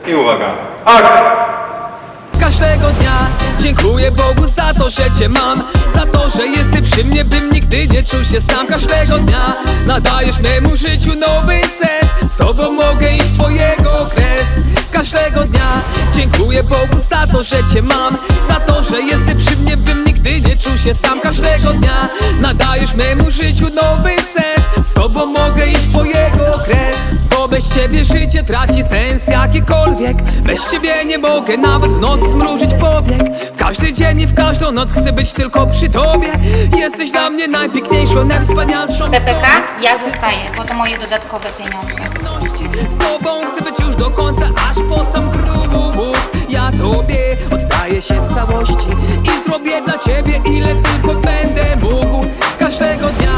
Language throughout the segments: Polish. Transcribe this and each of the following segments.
I uwaga, akcja! Każdego dnia dziękuję Bogu za to, że Cię mam Za to, że jesteś przy mnie, bym nigdy nie czuł się sam. Każdego dnia nadajesz memu życiu nowy sens. Z Tobą mogę iść po jego kres. Każdego dnia dziękuję Bogu za to, że Cię mam Za to, że jesteś przy mnie, bym nigdy nie czuł się sam. Każdego dnia nadajesz memu życiu nowy Ciebie życie traci sens jakikolwiek Bez Ciebie nie mogę nawet w nocy zmrużyć powiek. W każdy dzień i w każdą noc chcę być tylko przy Tobie. Jesteś dla mnie najpiękniejszą, najwspanialszą PPK, ja zostaję, bo to moje dodatkowe pieniądze. Z Tobą chcę być już do końca, aż po sam grób Ja Tobie oddaję się w całości I zrobię dla Ciebie ile tylko będę mógł. Każdego dnia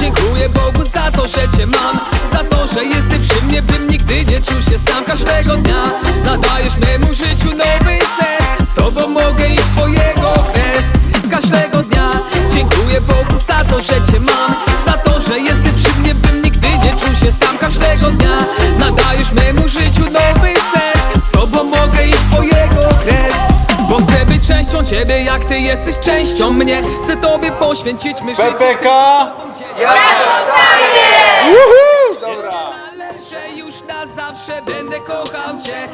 dziękuję Bogu za to, że Cię mam Za to, że jesteś przy mnie, bym nigdy nie czuł się sam. Każdego dnia nadajesz memu życiu nowy sens. Z Tobą mogę iść po jego kres Każdego dnia dziękuję Bogu za to, że Cię mam. Za to, że jesteś przy mnie, bym nigdy nie czuł się sam. Każdego dnia nadajesz memu życiu nowy sens. Z Tobą mogę iść po jego kres Bo chcę być częścią Ciebie, jak Ty jesteś częścią mnie. Chcę Tobie poświęcić my życie PPK! Już na zawsze będę kochał Cię